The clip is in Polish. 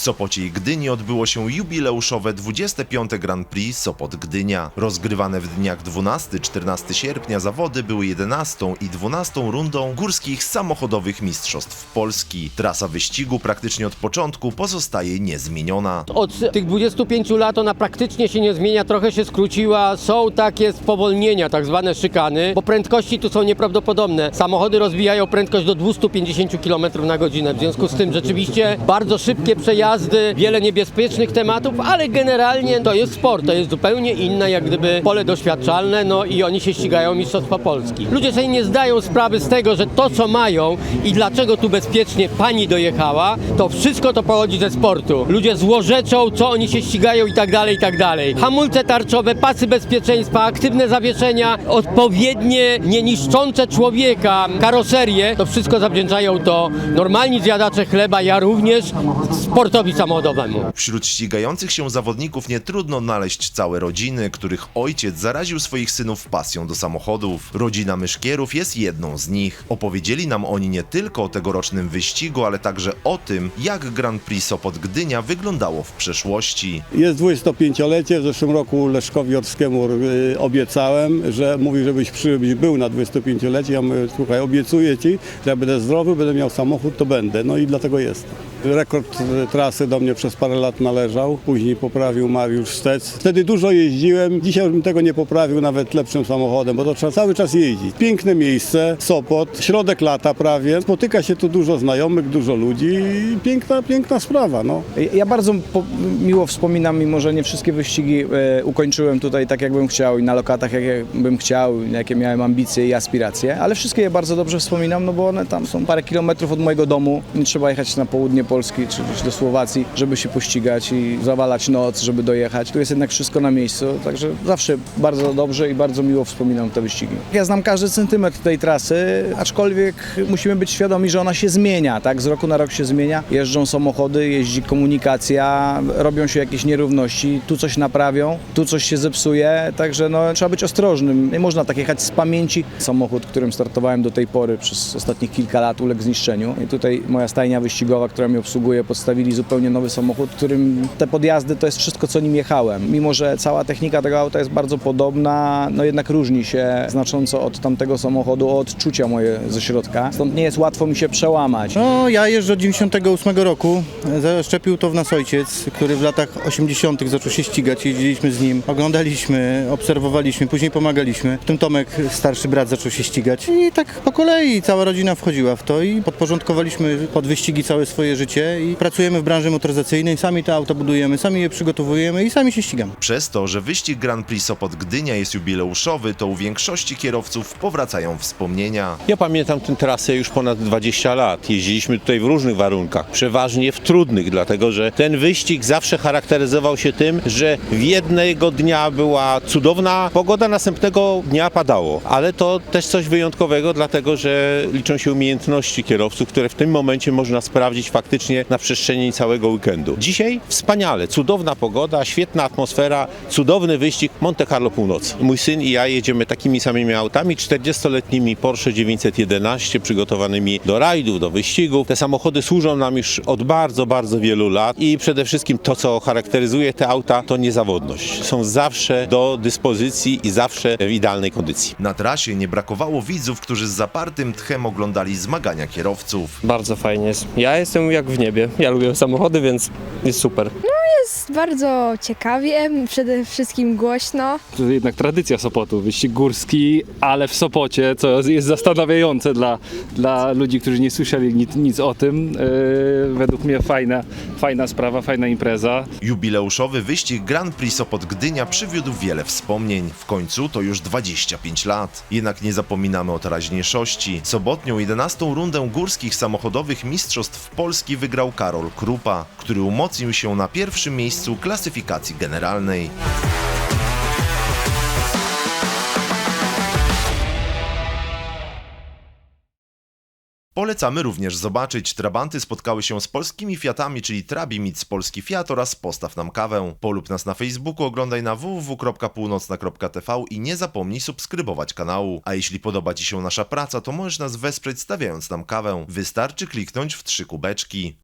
W Sopocie i Gdyni odbyło się jubileuszowe 25. Grand Prix Sopot Gdynia. Rozgrywane w dniach 12-14 sierpnia zawody były 11 i 12 rundą górskich samochodowych mistrzostw Polski. Trasa wyścigu praktycznie od początku pozostaje niezmieniona. Od tych 25 lat ona praktycznie się nie zmienia, trochę się skróciła. Są takie spowolnienia, tak zwane szykany, bo prędkości tu są nieprawdopodobne. Samochody rozwijają prędkość do 250 km na godzinę. W związku z tym rzeczywiście bardzo szybkie przejazdy, wiele niebezpiecznych tematów, ale generalnie to jest sport, to jest zupełnie inne jak gdyby pole doświadczalne, no i oni się ścigają Mistrzostwa Polski. Ludzie sobie nie zdają sprawy z tego, że to co mają i dlaczego tu bezpiecznie pani dojechała, to wszystko to pochodzi ze sportu. Ludzie złorzeczą, co oni się ścigają i tak dalej, i tak dalej. Hamulce tarczowe, pasy bezpieczeństwa, aktywne zawieszenia, odpowiednie, nie niszczące człowieka karoserie, to wszystko zawdzięczają to normalni zjadacze chleba, ja również sportowi samochodowemu. Wśród ścigających się zawodników nie trudno znaleźć całe rodziny, których ojciec zaraził swoich synów pasją do samochodów. Rodzina Myszkierów jest jedną z nich. Opowiedzieli nam oni nie tylko o tegorocznym wyścigu, ale także o tym, jak Grand Prix Sopot Gdynia wyglądało w przeszłości. Jest 25-lecie, w zeszłym roku Leszkowi Orskiemu y, obiecałem, że mówi, żebyś przybył był na 25-lecie. Ja mówię, słuchaj, obiecuję Ci, że jak będę zdrowy, będę miał samochód, to będę. No i dlatego jestem. Rekord y, trasy do mnie przez parę lat należał, później poprawił Mariusz Stec. Wtedy dużo jeździłem, dzisiaj bym tego nie poprawił nawet lepszym samochodem, bo to trzeba cały czas jeździć. Piękne miejsce, Sopot, środek lata prawie, spotyka się tu dużo znajomych, dużo ludzi i piękna, piękna sprawa, no. Ja bardzo miło wspominam, mimo że nie wszystkie wyścigi e, ukończyłem tutaj tak, jak bym chciał i na lokatach, jak, jak bym chciał, jakie miałem ambicje i aspiracje, ale wszystkie je bardzo dobrze wspominam, no bo one tam są parę kilometrów od mojego domu. Nie trzeba jechać na południe Polski czy gdzieś do Słowacji, żeby się pościgać i zawalać noc, żeby dojechać. Tu jest jednak wszystko na miejscu, także zawsze bardzo dobrze i bardzo miło wspominam te wyścigi. Ja znam każdy centymetr tej trasy, aczkolwiek musimy być świadomi, że ona się zmienia, tak? Z roku na rok się zmienia. Jeżdżą samochody, jeździ komunikacja, robią się jakieś nierówności, tu coś naprawią, tu coś się zepsuje, także no, trzeba być ostrożnym. Nie można tak jechać z pamięci. Samochód, którym startowałem do tej pory przez ostatnich kilka lat uległ zniszczeniu i tutaj moja stajnia wyścigowa, która mnie obsługuje, podstawili zupełnie nowy samochód, którym te podjazdy to jest wszystko, co nim jechałem. Mimo, że cała technika tego auta jest bardzo podobna, no jednak różni się znacząco od tamtego samochodu, o odczucia moje ze środka. Stąd nie jest łatwo mi się przełamać. No, ja jeżdżę od 98 roku. Zaszczepił to w nas ojciec, który w latach 80. zaczął się ścigać. Jeździliśmy z nim, oglądaliśmy, obserwowaliśmy, później pomagaliśmy. Potem Tomek, starszy brat, zaczął się ścigać. I tak po kolei cała rodzina wchodziła w to i podporządkowaliśmy pod wyścigi całe swoje życie i pracujemy w branży motoryzacyjnej. Sami te auta budujemy, sami je przygotowujemy i sami się ścigamy. Przez to, że wyścig Grand Prix Sopot Gdynia jest jubileuszowy, to u większości kierowców powracają wspomnienia. Ja pamiętam tę trasę już ponad 20 lat. Jeździliśmy tutaj w różnych warunkach, przeważnie w trudnych, dlatego że ten wyścig zawsze charakteryzował się tym, że w jednego dnia była cudowna pogoda, następnego dnia padało. Ale to też coś wyjątkowego, dlatego że liczą się umiejętności kierowców, które w tym momencie można sprawdzić faktycznie na przestrzeni całego weekendu. Dzisiaj wspaniale, cudowna pogoda, świetna atmosfera, cudowny wyścig Monte Carlo Północy. Mój syn i ja jedziemy takimi samymi autami, 40-letnimi Porsche 911 przygotowanymi do rajdów, do wyścigów. Te samochody służą nam już od bardzo, bardzo wielu lat i przede wszystkim to, co charakteryzuje te auta, to niezawodność. Są zawsze do dyspozycji i zawsze w idealnej kondycji. Na trasie nie brakowało widzów, którzy z zapartym tchem oglądali zmagania kierowców. Bardzo fajnie jest. Ja jestem jak w niebie. Ja lubię samochody, więc jest super. Jest bardzo ciekawie, przede wszystkim głośno. To jednak tradycja Sopotu, wyścig górski, ale w Sopocie, co jest zastanawiające dla, dla ludzi, którzy nie słyszeli nic, nic o tym. Yy, według mnie fajna, fajna sprawa, fajna impreza. Jubileuszowy wyścig Grand Prix Sopot Gdynia przywiódł wiele wspomnień. W końcu to już 25 lat. Jednak nie zapominamy o teraźniejszości. Sobotnią 11 rundę górskich samochodowych mistrzostw Polski wygrał Karol Krupa, który umocnił się na pierwszym miejscu klasyfikacji generalnej. Polecamy również zobaczyć. Trabanty spotkały się z polskimi Fiatami, czyli Trabi Mic Polski Fiat oraz Postaw nam kawę. Polub nas na Facebooku, oglądaj na www.północna.tv i nie zapomnij subskrybować kanału. A jeśli podoba Ci się nasza praca, to możesz nas wesprzeć stawiając nam kawę. Wystarczy kliknąć w trzy kubeczki.